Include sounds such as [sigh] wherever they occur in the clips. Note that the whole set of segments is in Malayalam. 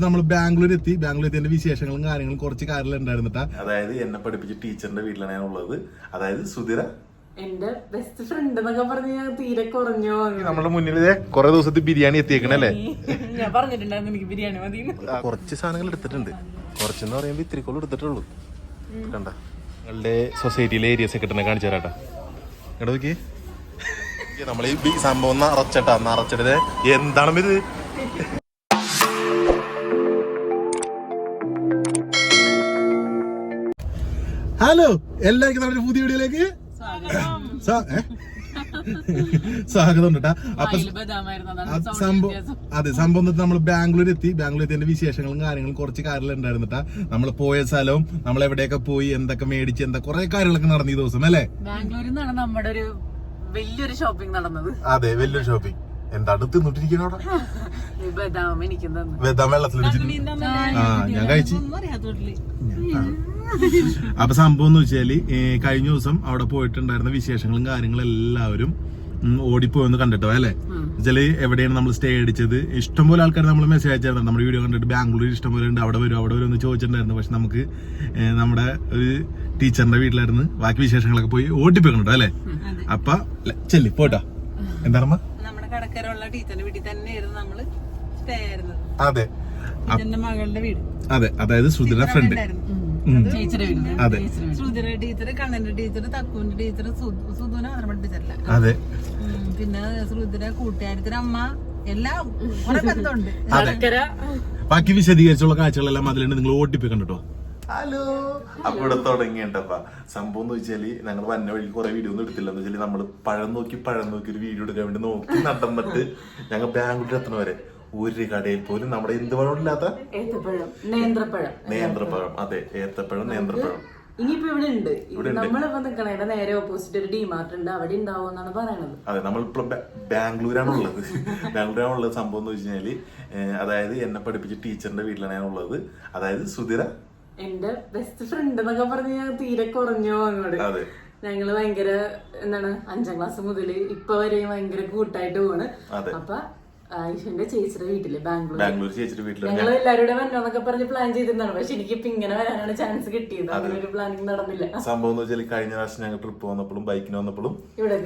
നമ്മൾ ബാംഗ്ലൂർ എത്തി ബാംഗ്ലൂർ എത്തിയതിന്റെ വിശേഷങ്ങളും കാര്യങ്ങളും കുറച്ച് കാര്യങ്ങൾ ഉണ്ടായിരുന്നിട്ടാ അതായത് എന്നെ പഠിപ്പിച്ച ടീച്ചറിന്റെ വീട്ടിലാണ് ഞാൻ ഉള്ളത് അതായത് സുധിര. എന്റെ ബെസ്റ്റ് ഫ്രണ്ട് എന്നൊക്കെ പറഞ്ഞ് ഞാൻ തീരെ കുറഞ്ഞു നമ്മുടെ മുന്നിൽ കുറെ ദിവസത്തെ ബിരിയാണി എത്തിയേക്കണല്ലേ [laughs] ഞാൻ പറഞ്ഞിട്ടുണ്ടായിരുന്നു എനിക്ക് ബിരിയാണി മതി കുറച്ച് സാധനങ്ങൾ എടുത്തിട്ടുണ്ട്. കുറച്ചെന്ന് പറയുമ്പോ ഇത്തിരിക്കോളം എടുത്തിട്ടുള്ളൂ. കണ്ട? നിങ്ങളുടെ സൊസൈറ്റിയിലെ ഏരിയ സെക്രട്ടറിനെ കാണിച്ചു തരാട്ടാ. എടാ നോക്കി [laughs] നമ്മൾ ഈ സംഭവം നിറച്ചട്ടാ. നിറച്ചിട്ടത് എന്താണ് ഹലോ എല്ലാവർക്കും നമ്മുടെ പുതിയ വീഡിയോയിലേക്ക് സ്വാഗതം. ഉണ്ട് ട്ടാ. അപ്പൊ അത് സംഭവം അതെ സംഭവം എന്നിട്ട് നമ്മൾ ബാംഗ്ലൂർ എത്തി ബാംഗ്ലൂർ എത്തിയതിന്റെ വിശേഷങ്ങളും കാര്യങ്ങളും കുറച്ച് കാര്യങ്ങൾ ഉണ്ടായിരുന്നിട്ടാ നമ്മൾ പോയ സ്ഥലവും നമ്മൾ എവിടെയൊക്കെ പോയി എന്തൊക്കെ മേടിച്ച് എന്താ കുറെ കാര്യങ്ങളൊക്കെ നടന്നു ഈ ദിവസം അല്ലേ? ബാംഗ്ലൂരിൽ നിന്നാണ് നമ്മുടെ ഒരു വലിയൊരു ഷോപ്പിംഗ് നടന്നത്. അതെ വലിയൊരു ഷോപ്പിംഗ് എന്താണ് തിന്നിട്ടിരിക്കണ അവിടെ? ബദാം എനിക്ക് വെതാൻ വെള്ളത്തിൽ ആ ഞാൻ കഴിച്ചു. അപ്പൊ സംഭവം എന്ന് വെച്ചാൽ കഴിഞ്ഞ ദിവസം അവിടെ പോയിട്ടുണ്ടായിരുന്ന വിശേഷങ്ങളും കാര്യങ്ങളും എല്ലാവരും ഓടിപ്പോയെന്ന് കണ്ടിട്ടോ അല്ലേ? വെച്ചാൽ എവിടെയാണ് നമ്മൾ സ്റ്റേ അടിച്ചത്? ഇഷ്ടംപോലെ ആൾക്കാർ നമ്മൾ മെസ്സേജ് അയച്ചായിരുന്നു. നമ്മുടെ വീഡിയോ കണ്ടിട്ട് ബാംഗ്ലൂർ ഇഷ്ടംപോലെ ഉണ്ട് അവിടെ വരും അവിടെ വരും എന്ന് ചോദിച്ചിട്ടുണ്ടായിരുന്നു. പക്ഷെ നമുക്ക് നമ്മുടെ ഒരു ടീച്ചറിന്റെ വീട്ടിലായിരുന്നു. ബാക്കി വിശേഷങ്ങളൊക്കെ പോയി ഓടിപ്പോയിട്ടോ അല്ലേ? അപ്പൊ ചെല്ലി പോട്ടോ എന്താ നമ്മുടെ കടക്കരമുള്ള ടീച്ചറിന്റെ വീട്ടിൽ തന്നെയായിരുന്നു നമ്മൾ സ്റ്റേ ആയിരുന്നത്. അതെ. മകളുടെ വീട്. അതെ അതായത് ശ്രുതിയുടെ ഫ്രണ്ട് അതെ. ശ്രുതിര ടീച്ചർ കണ്ണന്റെ ടീച്ചർ തക്കുവിന്റെ ടീച്ചർ സുധുന നമ്മുടെ ടീച്ചറല്ല. അതെ. പിന്നെ ശ്രുതിര കൂട്ടുകാരത്തിന്റെ അമ്മ എല്ലാം കുറെ ബന്ധമുണ്ട്. കടക്കര ബാക്കി വിശദീകരിച്ചുള്ള കാഴ്ചകളെല്ലാം അതിലുണ്ട്. നിങ്ങൾ ഓട്ടിപ്പോയി കണ്ടിട്ടോ? ഹലോ. അപ്പൊ ഇവിടെ തുടങ്ങിയണ്ടപ്പ സംഭവം എന്ന് വെച്ചാൽ ഞങ്ങൾ വന്ന വഴി കുറെ വീഡിയോ ഒന്നും എടുത്തില്ല. എന്ന് വെച്ചാൽ നമ്മൾ പഴം നോക്കി പഴം നോക്കി ഒരു വീഡിയോ എടുക്കാൻ വേണ്ടി നോക്കി നടന്നിട്ട് ഞങ്ങൾ ബാംഗ്ലൂരിൽ എത്തണ വരെ. ഒരു കടയിൽ പോലും നമ്മുടെ എന്ത് പഴമില്ലാത്ത ഏത്തപ്പഴം നേന്ത്രപ്പഴം. നേന്ത്രപ്പഴം. അതെ ഏത്തപ്പഴം നേന്ത്രപ്പഴം. ഇനിയിപ്പോ ഇവിടെ ഉണ്ട്. നമ്മളിപ്പോ നിക്കണേന്റെ നേരെ ഓപ്പോസിറ്റ് ഒരു ഡിമാർട്ട് ഉണ്ട്. അവിടെ ഉണ്ടാവും എന്നാണ് പറയണത്. അതെ നമ്മളിപ്പോ ബാ- ബാംഗ്ലൂരാണ് ഉള്ളത്. ബാംഗ്ലൂരാണ് ഉള്ളത് സംഭവം എന്ന് വെച്ച് കഴിഞ്ഞാൽ അതായത് എന്നെ പഠിപ്പിച്ച ടീച്ചറിന്റെ വീട്ടിലാണ് ഞാൻ ഉള്ളത്. അതായത് സുധിര. എന്റെ ബെസ്റ്റ് ഫ്രണ്ട് എന്നൊക്കെ പറഞ്ഞ് ഞാൻ തീരെ കുറഞ്ഞോ അങ്ങോട്ട് അതെ. ഞങ്ങൾ ഭയങ്കര എന്താണ് അഞ്ചാം ക്ലാസ് മുതൽ ഇപ്പൊ വരെയും ഭയങ്കര കൂട്ടായിട്ട് പോണ്. അപ്പൊ ആയിഷന്റെ ചേച്ചിയുടെ വീട്ടിൽ ബാംഗ്ലൂർ ബാംഗ്ലൂർ ചേച്ചിയുടെ വീട്ടിലാണ് ഞങ്ങൾ എല്ലാവരുടെ വന്നോന്നൊക്കെ പറഞ്ഞ് പ്ലാൻ ചെയ്തിരുന്നാണ് പക്ഷെ എനിക്ക് ഇപ്പൊ ഇങ്ങനെ വരാനാണ് ചാൻസ് കിട്ടിയത്. അതിനൊരു പ്ലാനിങ് നടന്നില്ല. സംഭവം എന്ന് വെച്ചാൽ കഴിഞ്ഞ പ്രാവശ്യം ഞങ്ങൾ ട്രിപ്പ് വന്നപ്പോഴും ബൈക്കിന് വന്നപ്പോഴും ഇവിടെ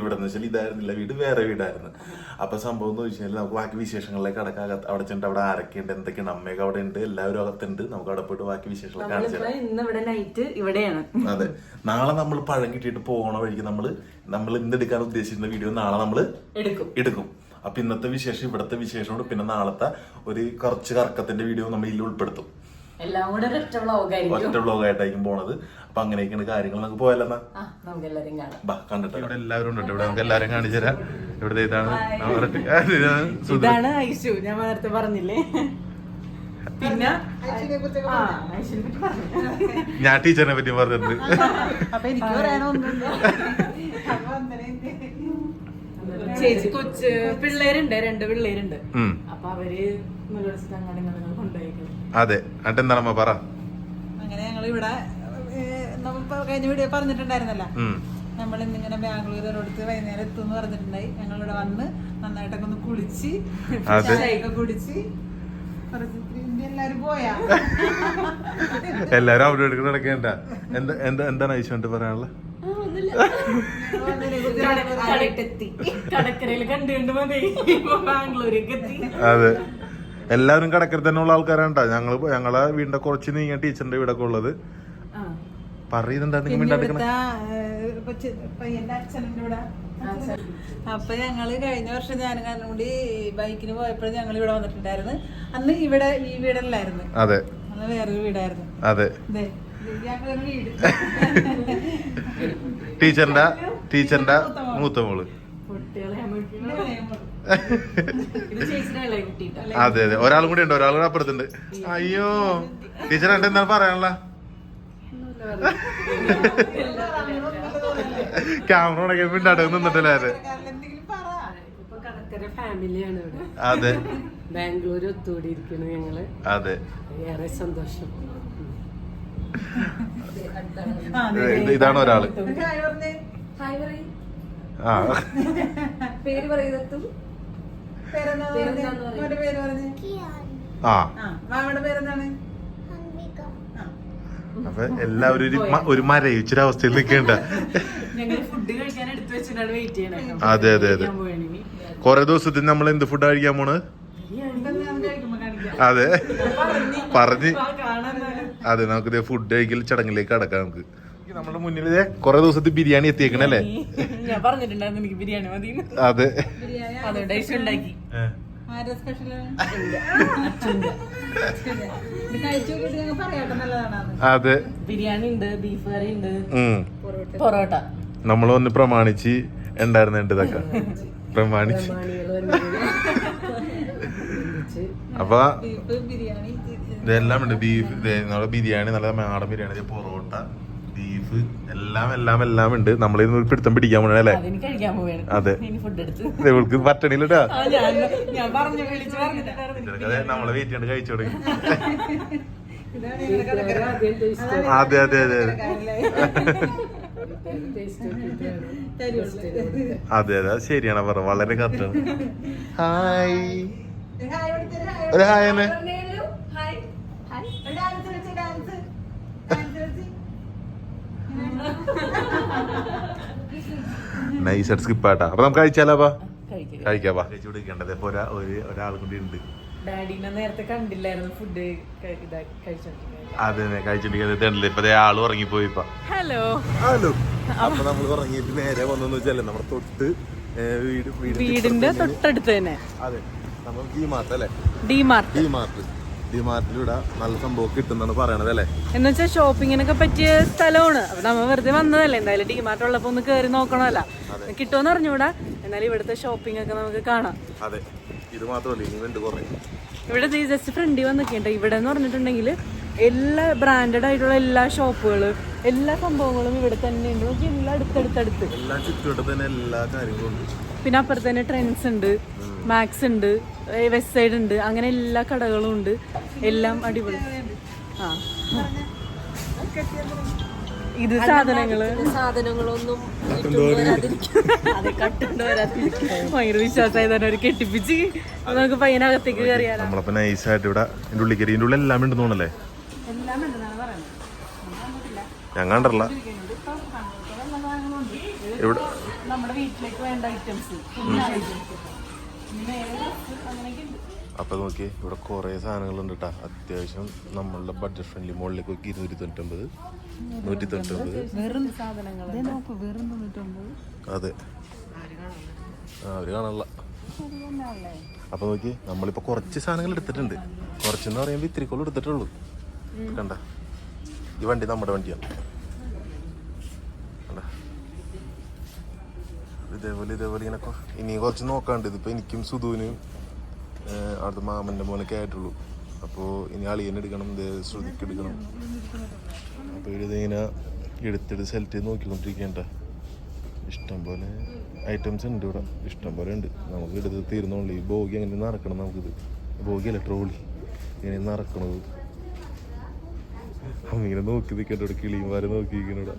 ഇവിടെ എന്ന് വെച്ചാൽ ഇതായിരുന്നില്ല. വീട് വേറെ വീടായിരുന്നു. അപ്പൊ സംഭവം എന്ന് വെച്ചാൽ നമുക്ക് ബാക്കി വിശേഷങ്ങളിലേക്ക് അടക്കാം അവിടെ ചെന്നിട്ട് അവിടെ ആരൊക്കെയുണ്ട് എന്തൊക്കെയാണ് അമ്മയൊക്കെ അവിടെ ഉണ്ട് എല്ലാവരും അകത്തുണ്ട്. നമുക്ക് അവിടെ പോയിട്ട് ബാക്കി വിശേഷങ്ങൾ കാണിച്ചു നമ്മളിപ്പോ ഇന്ന് ഇവിടെ നൈറ്റ് ഇവിടെയാണ്. അതെ. നാളെ നമ്മൾ പഴം കിട്ടിയിട്ട് പോകണ വഴിക്ക് നമ്മൾ നമ്മൾ ഇന്ന് എടുക്കാൻ ഉദ്ദേശിക്കുന്ന വീഡിയോ നാളെ നമ്മൾ എടുക്കും. എടുക്കും. അപ്പൊ ഇന്നത്തെ വിശേഷം ഇവിടത്തെ വിശേഷമുണ്ട് പിന്നെ നാളത്തെ ഒരു കുറച്ച് കറക്കത്തിന്റെ വീഡിയോ നമ്മൾ ഇതിൽ ഉൾപ്പെടുത്തും. എല്ലാം കൂടെ ആയിട്ടായിരിക്കും ഒറ്റ വ്ലോഗായിട്ടായിരിക്കും പോണത്. അപ്പൊ അങ്ങനെയൊക്കെയാണ് കാര്യങ്ങൾ. നമുക്ക് എല്ലാവരും കാണാം. ബാ കണ്ടിട്ട്? ഇവിടെ എല്ലാവരും ഉണ്ട് ഇവിടെ നമുക്ക് എല്ലാവരും കാണിച്ചു തരാം. ഇവിടുത്തെ ഇതാണ് ഇതാണ് ഐശു. ഞാൻ നേരത്തെ പറഞ്ഞില്ലേ? പിന്നെ? ഞാൻ ടീച്ചറിനെ പറ്റി പറഞ്ഞിട്ടുണ്ട്. അപ്പൊ എനിക്ക് ചേച്ചി കൊച്ച് പിള്ളേരുണ്ട് രണ്ട് പിള്ളേരുണ്ട്. അപ്പൊ അവർ അതെ. എന്നിട്ട് അമ്മ പറ. അങ്ങനെ ഞങ്ങൾ ഇവിടെ നമ്മൾ കഴിഞ്ഞ വീഡിയോ പറഞ്ഞിട്ടുണ്ടായിരുന്നല്ലോ. നമ്മൾ ഇന്നിങ്ങനെ ബാംഗ്ലൂർ ഒരിടത്ത് വൈകുന്നേരം എത്തും എന്ന് പറഞ്ഞിട്ടുണ്ടായി. ഞങ്ങൾ ഇവിടെ വന്ന് നന്നായിട്ടൊക്കെ ഒന്ന് കുളിച്ച്. ചായയൊക്കെ കുടിച്ച് എല്ലാരും പോയാ. എല്ലാരും അവിടെ എടുക്കുന്ന നടക്കേണ്ട. എന്താ എന്താ എന്താണ് ഐശ്വണ്ട് പറയാനുള്ളത്? അതെ. എല്ലാവരും കടക്കര തന്നെ ഉള്ള ആൾക്കാരാണ് ഞങ്ങൾ ഞങ്ങളെ വീടിന്റെ കുറച്ച് നീങ്ങിയ ടീച്ചറിന്റെ വീടൊക്കെ ഉള്ളത്. അപ്പൊ ഞങ്ങൾ കഴിഞ്ഞ വർഷം ഞാൻ കാരണം കൂടി ബൈക്കിന് പോയപ്പോഴും ഞങ്ങൾ ഇവിടെ വന്നിട്ടുണ്ടായിരുന്നു. അന്ന് ഇവിടെ ഈ വീടല്ലായിരുന്നു. അതെ. അന്ന് വേറൊരു വീടായിരുന്നു. അതെ. ടീച്ചറിന്റെ ടീച്ചറിന്റെ മൂത്ത മോൾ. അതെ അതെ. ഒരാളും കൂടി ഉണ്ട്. ഒരാളും കൂടെ അപ്പുറത്തുണ്ട്. അയ്യോ. ടീച്ചർ എന്റെ എന്താണ് പറയാനുള്ള? ക്യാമറ ഉണക്കി മിണ്ടാട്ട് നിന്നിട്ടില്ലേ അതെ? ഫാമിലിയാണ് ഇവിടെ. അതെ. ബാംഗ്ലൂർ ഒത്തുകൂടിയിരിക്കുന്നു ഞങ്ങൾ. അതെ. ഏറെ സന്തോഷം. [laughs] ഇതാണ് ഒരാൾ. ആ. [laughs] പേര് പറയുന്നതും ആ. അപ്പൊ എല്ലാവരും ഒരു മരയിച്ചൊരു അവസ്ഥയിൽ നിൽക്കേണ്ട. ഞങ്ങൾ ഫുഡ് കഴിക്കാൻ എടുത്തു വെച്ചിട്ടാണ് വെയിറ്റ് ചെയ്യണേ. അതെ അതെ അതെ. കൊറേ ദിവസത്തിന് നമ്മൾ എന്ത് ഫുഡ് കഴിക്കാൻ പോണ്? അതെ. പറഞ്ഞ്. അതെ നമുക്ക് ഇതേ ഫുഡ് കഴിക്കൽ ചടങ്ങിലേക്ക് അടക്കാം നമുക്ക്. നമ്മുടെ മുന്നിൽ ഇതേ കൊറേ ദിവസത്തെ ബിരിയാണി എത്തിയേക്കണല്ലേ? ഞാൻ പറഞ്ഞിട്ടുണ്ടായിരുന്നു എനിക്ക് ബിരിയാണി മതി അതെ. ഉണ്ടാക്കി. അതെ. ബിരിയാണി ഉണ്ട് ബീഫ് കറി ഉണ്ട് പൊറോട്ട. നമ്മൾ ഒന്ന് പ്രമാണിച്ച് ഉണ്ടായിരുന്നുണ്ട് ഇതൊക്കെ. പ്രമാണിച്ച്. അപ്പൊ ബിരിയാണി. ഇതെല്ലാം ഉണ്ട്. ബീഫ് നമ്മുടെ ബിരിയാണി നല്ല നാടൻ ബിരിയാണി പൊറോട്ട ബീഫ് എല്ലാം എല്ലാം എല്ലാം ഉണ്ട്. നമ്മളിന്ന് ഒരു പിടുത്തം പിടിക്കാൻ പോണേ അല്ലേ? അതെനിക്ക് കഴിക്കാൻ പോവുകയാണ് അതെ. ഇനി ഫുഡ് എടുത്ത്. ഇവൾക്ക് പറ്റണില്ലട്ടാ. ആ ഞാൻ ഞാൻ പറഞ്ഞു വിളിച്ചു പറഞ്ഞിട്ടുണ്ടായിരുന്നു ചെറുക്കനെ നമ്മളെ വെയിറ്റ് കഴിച്ചു തുടങ്ങി. അതെ അതെ അതെ അതെ. [laughs] അതെ അതെ. അത് ശരിയാണ് പറ. വളരെ കറക്റ്റാണ് [laughs] ഹായ് ഒരു ഹായ് തന്നെ ഡാൻസ് കളിച്ച് ഡാൻസ് ഡാൻസ് കളിച്ച് നൈസ് ആയിട്ട് സ്കിപ്പാട്ടാ അപ്പൊ നമുക്ക് കഴിച്ചാലോ അപ്പൊ? കഴിക്കുക കഴിക്കാപ്പാ കഴിച്ചു ഇപ്പൊ ഒരാൾ കൂടി ഉണ്ട്. ഡാഡിനെ നേരത്തെ കണ്ടില്ലായിരുന്നു. ഫുഡ് കഴിച്ചോണ്ടിരിക്കുന്നത്. അതെ കഴിച്ചിട്ടില്ല ഇപ്പൊ ദേ ആൾ ഉറങ്ങിപ്പോയി ഹലോ ഹലോ അപ്പൊ നമ്മൾ ഉറങ്ങിയിട്ട് നേരെ വന്നെന്ന് വെച്ചാലേ നമ്മുടെ തൊട്ട് വീട് വീടിന്റെ തൊട്ടടുത്ത് തന്നെ. അതെ. നമ്മൾ ഡി മാർട്ട് അല്ലേ D Mart D Mart D നല്ല സംഭവം കിട്ടുന്നാണ് പറയണത് അല്ലേ? എന്ന് വെച്ചാൽ ഷോപ്പിങ്ങിനൊക്കെ പറ്റിയ സ്ഥലമാണ്. അപ്പൊ നമ്മൾ വെറുതെ വന്നതല്ലേ. എന്തായാലും ഡിമാർട്ട് ഉള്ളപ്പോ ഒന്ന് കേറി നോക്കണമല്ല. കിട്ടുമെന്ന് അറിഞ്ഞൂടാ. എന്നാലും ഇവിടുത്തെ ഷോപ്പിംഗ് ഒക്കെ നമുക്ക് കാണാം. അതെ. ഇത് മാത്രമല്ല കുറെ. ഇവിടെ ജസ്റ്റ് ഫ്രണ്ടി വന്നിട്ടുണ്ട്. ഇവിടെ എന്ന് പറഞ്ഞിട്ടുണ്ടെങ്കിൽ എല്ലാ ബ്രാൻഡഡ് ആയിട്ടുള്ള എല്ലാ ഷോപ്പുകളും എല്ലാ സംഭവങ്ങളും ഇവിടെ തന്നെ ഉണ്ട്. നോക്കി എല്ലാം അടുത്തടുത്തടുത്ത്. എല്ലാം ചുറ്റുവട്ടത്ത് തന്നെ എല്ലാ കാര്യങ്ങളും ഉണ്ട്. പിന്നെ അപ്പുറത്ത് തന്നെ ട്രെൻഡ്സ് ഉണ്ട്. മാക്സ് ഉണ്ട് വെസ്റ്റ് സൈഡ് ഉണ്ട് അങ്ങനെ എല്ലാ കടകളും ഉണ്ട്. എല്ലാം അടിപൊളി. ആ. ഇത് സാധനങ്ങൾ. സാധനങ്ങളൊന്നും ഭയങ്കര വിശ്വാസമായി തന്നെ ഒരു കെട്ടിപ്പിച്ച് നമുക്ക് പയ്യനകത്തേക്ക് കയറിയാലോ? നമ്മളപ്പോ നൈസായിട്ട് ഇവിടെ എന്റെ ഉള്ളിൽ കയറി. ഇതിന്റെ ഉള്ളിൽ എല്ലാം ഉണ്ട് തോന്നല്ലേ എല്ലാം ഉണ്ടെന്നാണ് പറയുന്നത്. ഞാൻ കണ്ടല്ല ഇവിടെ നമ്മുടെ വീട്ടിലേക്ക് വേണ്ട ഐറ്റംസ് അങ്ങനെയൊക്കെ ഉണ്ട് അപ്പൊ നോക്കി ഇവിടെ കുറെ സാധനങ്ങളുണ്ട് കേട്ടാ അത്യാവശ്യം നമ്മളുടെ ബഡ്ജറ്റ് ഫ്രണ്ട്ലി മുകളിലേക്ക് നോക്കി ഇരുന്നൂറ്റി തൊണ്ണൂറ്റൊമ്പത് നൂറ്റി തൊണ്ണൂറ്റൊമ്പത്. അതെ. ആ അവർ കാണാനുള്ള. അപ്പൊ നോക്കി നമ്മളിപ്പോ കുറച്ച് സാധനങ്ങൾ എടുത്തിട്ടുണ്ട്. കുറച്ചെന്ന് പറയുമ്പോ ഇത്തിരിക്കോളം എടുത്തിട്ടുള്ളൂ. കണ്ട. ഈ വണ്ടി നമ്മുടെ വണ്ടിയാണ് കണ്ട ഇതേപോലെ ഇതേപോലെ ഇങ്ങനെ ഇനിയും കുറച്ച് നോക്കാണ്ട് ഇതിപ്പോ എനിക്കും സുധുവിനും അവിടുത്തെ മാമന്റെ മോനൊക്കെ ആയിട്ടുള്ളൂ. അപ്പോൾ ഇനി അളിയനെ എടുക്കണം ശ്രുതിക്ക് എടുക്കണം. അപ്പോൾ ഇതിങ്ങനെ എടുത്തിട്ട് സെലക്ട് ചെയ്ത് നോക്കിക്കൊണ്ടിരിക്കേണ്ട ഇഷ്ടംപോലെ ഐറ്റംസ് ഉണ്ട് ഇവിടെ. ഇഷ്ടംപോലെ ഉണ്ട്. നമുക്ക് എടുത്ത് തീർന്നോളൂ ഈ ബോഗി അങ്ങനെ നടക്കണം നമുക്കിത്? ബോഗി അല്ല ട്രോളി? ഇങ്ങനെ നടക്കണത്. അങ്ങനെ നോക്കി നിൽക്കണ്ട ഇവിടെ കിളിയും വരെ നോക്കി നിൽക്കണ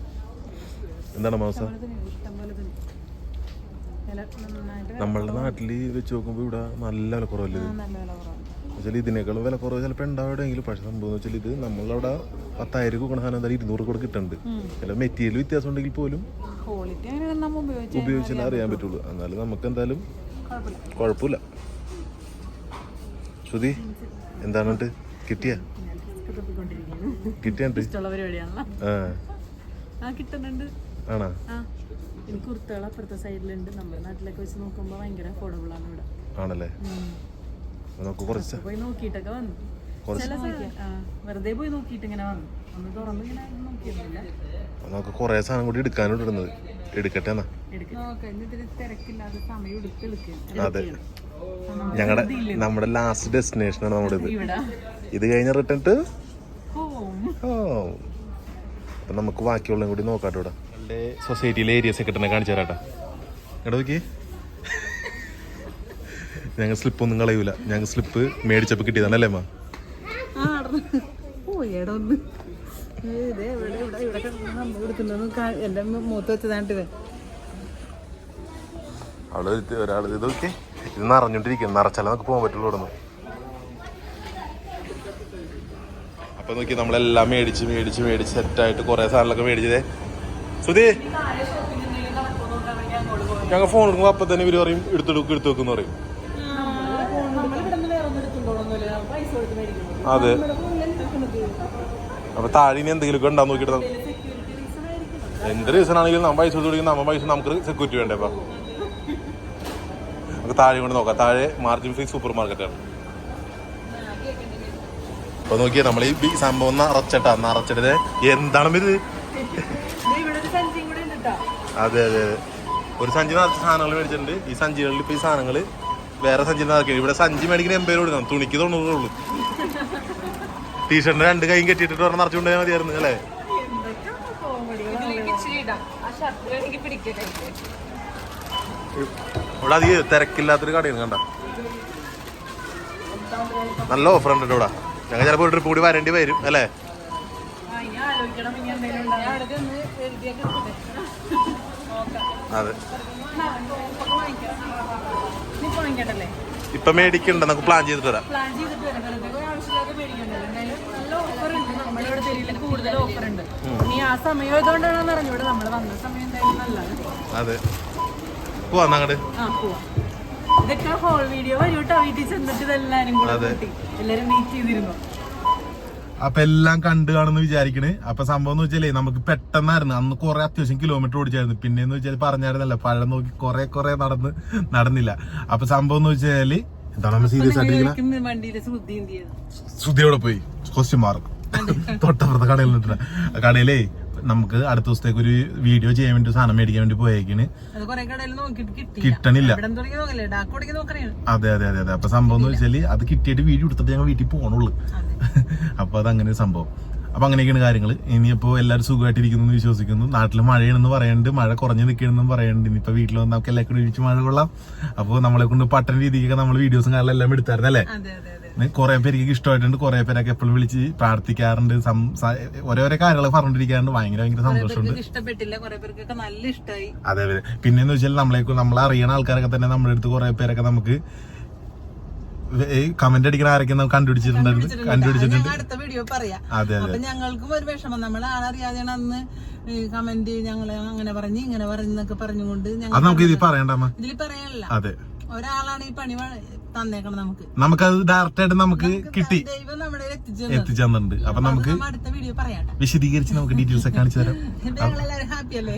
എന്താണ് മാസ നമ്മളുടെ നാട്ടിൽ വെച്ച് നോക്കുമ്പോൾ ഇവിടെ നല്ല വില കുറവല്ലേ നല്ല വില കുറവാണ് വെച്ചാൽ ഇതിനേക്കാളും വില കുറവ് ചിലപ്പോൾ ഉണ്ടാവുകയാണെങ്കിലും പക്ഷെ സംഭവം വെച്ചാൽ ഇത് നമ്മളവിടെ പത്തായിരം കൊടുക്കണ സാധനം എന്തായാലും ഇരുന്നൂറ് കൂടെ കിട്ടുന്നുണ്ട് ചില മെറ്റീരിയൽ വ്യത്യാസം ഉണ്ടെങ്കിൽ പോലും ഉപയോഗിച്ചാലേ അറിയാൻ പറ്റുള്ളൂ. എന്നാലും നമുക്ക് എന്തായാലും കുഴപ്പമില്ല. ശ്രുതി എന്താണ് കിട്ടിയ? കിട്ടിയ കിട്ടിയാണ്ട് ആണാ? എനിക്ക് കുർത്തകൾ അപ്പുറത്തെ സൈഡിലുണ്ട്. നമ്മുടെ നാട്ടിലൊക്കെ വെച്ച് നോക്കുമ്പോൾ ഭയങ്കര അഫോർഡബിൾ ആണ് ഇവിടെ. ആണല്ലേ? അപ്പൊ നമുക്ക് കുറച്ച്. പോയി നോക്കിയിട്ടൊക്കെ വന്നു. ചില വെറുതെ പോയി നോക്കിയിട്ട് ഇങ്ങനെ വന്നു. ഒന്ന് തുറന്ന് ഇങ്ങനെ നോക്കിയിരുന്നില്ല. നമുക്ക് കുറേ സാധനം കൂടി ഇടുന്നത്. എടുക്കട്ടെ എന്നാ. അതെ. ഞങ്ങളുടെ നമ്മുടെ ലാസ്റ്റ് ഡെസ്റ്റിനേഷനാണ് നമ്മുടെ ഇത്. ഇവിടെ. ഇത് കഴിഞ്ഞ റിട്ടേൺ ടു ഹോം അപ്പൊ നമുക്ക് ബാക്കിയുള്ള കൂടി നോക്കാട്ടോ ഇവിടെ. എന്റെ സൊസൈറ്റിയിലെ ഏരിയ സെക്രട്ടറിനെ കാണിച്ചു തരാട്ടാ എടാ നോക്കി. ഞങ്ങൾ സ്ലിപ്പ് ഒന്നും കളയൂല. ഞങ്ങൾ സ്ലിപ്പ് മേടിച്ചപ്പോൾ കിട്ടിയതാണല്ലേ അമ്മ? അവൾ ഒരാൾ ഇത്. നോക്കി. ഇത് നിറഞ്ഞോണ്ടിരിക്കും നിറച്ചാലേ നമുക്ക് പോകാൻ പറ്റുള്ളൂ ഇവിടെ അപ്പൊ നോക്കി നമ്മളെല്ലാം മേടിച്ച് മേടിച്ച് മേടിച്ച് സെറ്റായിട്ട് കുറെ സാധനങ്ങളൊക്കെ മേടിച്ചതേ. സുധി. ഞങ്ങൾ ഫോൺ എടുക്കുമ്പോ അപ്പൊ തന്നെ ഇവർ പറയും എടുത്തെടുക്കും എടുത്തു വെക്കുന്ന പറയും. അതെ. അപ്പൊ താഴെ ഇനി എന്തെങ്കിലും ഉണ്ടാന്ന് നോക്കിയിട്ട് നമുക്ക് എന്ത് റീസൺ ആണെങ്കിലും നമ്മ പൈസ കൊടുത്ത് നമ്മ പൈസ നമുക്ക് സെക്യൂരിറ്റി വേണ്ടേ അപ്പൊ. നമുക്ക് താഴെ കൊണ്ട് നോക്കാം. താഴെ മാർജിൻ ഫ്രീ സൂപ്പർ മാർക്കറ്റാണ് അപ്പൊ നോക്കിയാ നമ്മൾ ഈ സംഭവം നിറച്ചിട്ടാ നിറച്ചിട്ടത് എന്താണ് അതെ അതെ അതെ. ഒരു സഞ്ചി നിറച്ച സാധനങ്ങൾ മേടിച്ചിട്ടുണ്ട്. ഈ സഞ്ചികളിൽ ഇപ്പൊ ഈ സാധനങ്ങൾ വേറെ സഞ്ചി നിറയ്ക്കും ഇവിടെ സഞ്ചി മേടിക്കുന്ന എൺപത് കൊടുക്കണം. തുണിക്ക് തൊണ്ണൂറ് ഉള്ളൂ. ടീഷർട്ടിന് രണ്ട് കൈയും കെട്ടിയിട്ട് പറഞ്ഞ് നിറച്ചുകൊണ്ടേ മതിയായിരുന്നു അല്ലേ? ഇവിടെ അധികം തിരക്കില്ലാത്തൊരു കടയാണ് കണ്ട. നല്ല ഓഫർ ഉണ്ട് ഇവിടെ. ഞങ്ങൾ ചിലപ്പോൾ ഒരു ട്രിപ്പ് കൂടി വരേണ്ടി വരും അല്ലേ? അതെ. ഇപ്പൊ മേടിക്കണ്ട നമുക്ക് പ്ലാൻ ചെയ്തിട്ട് വരാം. പ്ലാൻ ചെയ്തിട്ട് വരാം. വെറുതെ ഒരു ആവശ്യമില്ലാതെ മേടിക്കണ്ടല്ലോ എന്തായാലും നല്ല ഓഫർ ഉണ്ട്. നമ്മുടെ ഇവിടെ കൂടുതൽ ഓഫർ ഉണ്ട്. ഇനി ആ സമയം ആയതുകൊണ്ടാണെന്ന് അറിഞ്ഞൂടെ നമ്മൾ വന്ന സമയം നല്ലതാണ്. അതെ. പോവാ അങ്ങോട്ട് ഇതൊക്കെ ഹോൾ വീഡിയോ വരൂട്ടോ? വീട്ടിൽ ചെന്നിട്ട് ഇതെല്ലാരും കൂടെ അതെ. എല്ലാരും മീറ്റ് ചെയ്തിരുന്നു? അപ്പൊ എല്ലാം കണ്ടു കാണുന്നു വിചാരിക്കണ്. അപ്പൊ സംഭവം എന്ന് വെച്ചാലേ നമുക്ക് പെട്ടെന്നായിരുന്നു. അന്ന് കുറെ അത്യാവശ്യം കിലോമീറ്റർ ഓടിച്ചായിരുന്നു. പിന്നെ എന്ന് വെച്ചാൽ പറഞ്ഞായിരുന്നല്ല പഴം നോക്കി കുറെ കുറെ നടന്ന് നടന്നില്ല. അപ്പൊ സംഭവം എന്ന് വെച്ചാൽ എന്താണ് സീരിയസ് ചെയ്തു? ശ്രുതിയോടെ പോയി? ക്വസ്റ്റ്യൻ മാർക്ക് തൊട്ടപ്പുറത്തെ കടയിൽ നിന്നിട്ടില്ല. കടയിലേ നമുക്ക് അടുത്ത ദിവസത്തേക്ക് ഒരു വീഡിയോ ചെയ്യാൻ വേണ്ടി സാധനം മേടിക്കാൻ വേണ്ടി കിട്ടി കിട്ടണില്ല. അതെ അതെ അതെ അതെ. അപ്പൊ സംഭവം എന്ന് വെച്ചാൽ അത് കിട്ടിയിട്ട് വീഡിയോ എടുത്തിട്ട് ഞങ്ങൾ വീട്ടിൽ പോകണുള്ളൂ അപ്പൊ അതങ്ങനെ ഒരു സംഭവം. അപ്പൊ അങ്ങനെയൊക്കെയാണ് കാര്യങ്ങൾ ഇനിയിപ്പോ എല്ലാവരും സുഖമായിട്ടിരിക്കുന്നു എന്ന് വിശ്വസിക്കുന്നു. നാട്ടിൽ മഴയാണെന്ന് പറയുന്നുണ്ട് മഴ കുറഞ്ഞു നിൽക്കണമെന്നും പറയുന്നുണ്ട് ഇനിയിപ്പോ വീട്ടിൽ വന്ന് നമുക്ക് എല്ലാവർക്കും ഒഴിച്ച് മഴ കൊള്ളാം. അപ്പോൾ നമ്മളെ കൊണ്ട് പട്ടണ രീതിക്കൊക്കെ നമ്മൾ വീഡിയോസും കാര്യങ്ങളും എല്ലാം പേര് കുറെ പേർക്ക് ഇഷ്ടമായിട്ടുണ്ട്. കുറെ പേരൊക്കെ എപ്പോഴും വിളിച്ച് പ്രാർത്ഥിക്കാറുണ്ട്. ഓരോരോ കാര്യങ്ങൾ പറഞ്ഞിരിക്കാറുണ്ട് ഭയങ്കര ഭയങ്കര സന്തോഷമുണ്ട്. ഇഷ്ടപ്പെട്ടില്ല. കുറെ പേർക്കൊക്കെ നല്ല ഇഷ്ടമായി അതെ അതെ. പിന്നെന്ന് വെച്ചാൽ നമ്മളെ നമ്മളെ അറിയണ ആൾക്കാരൊക്കെ തന്നെ നമ്മുടെ അടുത്ത് കുറെ പേരൊക്കെ നമുക്ക് കമന്റ് അടിക്കുന്ന ആരൊക്കെ നമുക്ക് കണ്ടുപിടിച്ചിട്ടുണ്ടായിരുന്നു കണ്ടുപിടിച്ചിട്ടുണ്ട്. അടുത്ത വീഡിയോ പറയാം. അതെ അതെ. ഞങ്ങൾക്കും ഒരു വിഷമം. നമ്മൾ ആളറിയാതെയാണ് അന്ന് കമന്റ് ഞങ്ങളെ അങ്ങനെ പറഞ്ഞു ഇങ്ങനെ പറഞ്ഞു എന്നൊക്കെ പറഞ്ഞുകൊണ്ട് അത് നമുക്ക് ഇതിൽ പറയണ്ടമ്മ? ഇതിൽ പറയാനില്ല അതെ. ഒരാളാണ് ഈ പണി തന്നേക്കണം നമുക്ക്. നമുക്കത് ഡയറക്റ്റ് ആയിട്ട് നമുക്ക് കിട്ടി ദൈവം നമ്മുടെ എത്തിച്ചു എത്തിച്ചു തന്നിട്ടുണ്ട് അപ്പൊ നമുക്ക് അടുത്ത വീഡിയോ വിശദീകരിച്ച് നമുക്ക് ഡീറ്റെയിൽസ് ഒക്കെ കാണിച്ചു തരാം.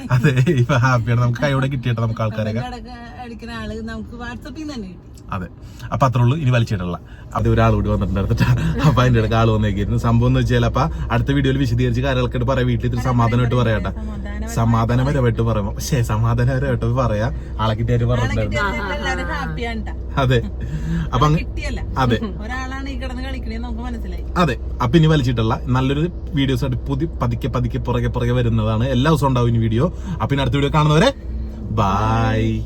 [laughs] അതെ. ഇപ്പൊ ഹാപ്പിയാണ് നമുക്ക് കൈയോടെ കിട്ടിയിട്ട് നമുക്ക് ആൾക്കാരൊക്കെ? ഇടയ്ക്ക് അടിക്കുന്ന ആൾ നമുക്ക് വാട്സപ്പിൽ തന്നെ അതെ. അപ്പൊ അത്രേ ഉള്ളൂ. ഇനി വലിച്ചിട്ടുള്ള അത് ഒരാൾ കൂടി വന്നിട്ടുണ്ടായിരുന്നിട്ട് അപ്പൊ അതിന്റെ ഇടയ്ക്ക് ആൾ വന്നേക്കായിരുന്നു. സംഭവം എന്ന് വെച്ചാൽ അപ്പൊ അടുത്ത വീഡിയോയിൽ വിശദീകരിച്ച് കാര്യങ്ങളൊക്കെ പറയാം. വീട്ടിൽ ഇത്തിരി സമാധാനമായിട്ട് പറയാട്ടെ സമാധാനപരമായിട്ട് പറയാം. പക്ഷേ സമാധാനപരമായിട്ട് പറയാ. ആളെ കിട്ടിയായിട്ട് പറഞ്ഞിട്ടുണ്ടായിരുന്നു. അതെ. അപ്പൊ കിട്ടിയല്ല. അതെ. അതെ. അപ്പൊ ഇനി വലിച്ചിട്ടല്ല നല്ലൊരു വീഡിയോസ് ആയിട്ട് പുതി പതുക്കെ പതുക്കെ പുറകെ പുറകെ വരുന്നതാണ്. എല്ലാ ദിവസവും ഉണ്ടാവും ഇനി വീഡിയോ. അപ്പൊ ഇനി അടുത്ത വീഡിയോ കാണുന്നവരെ ബൈ.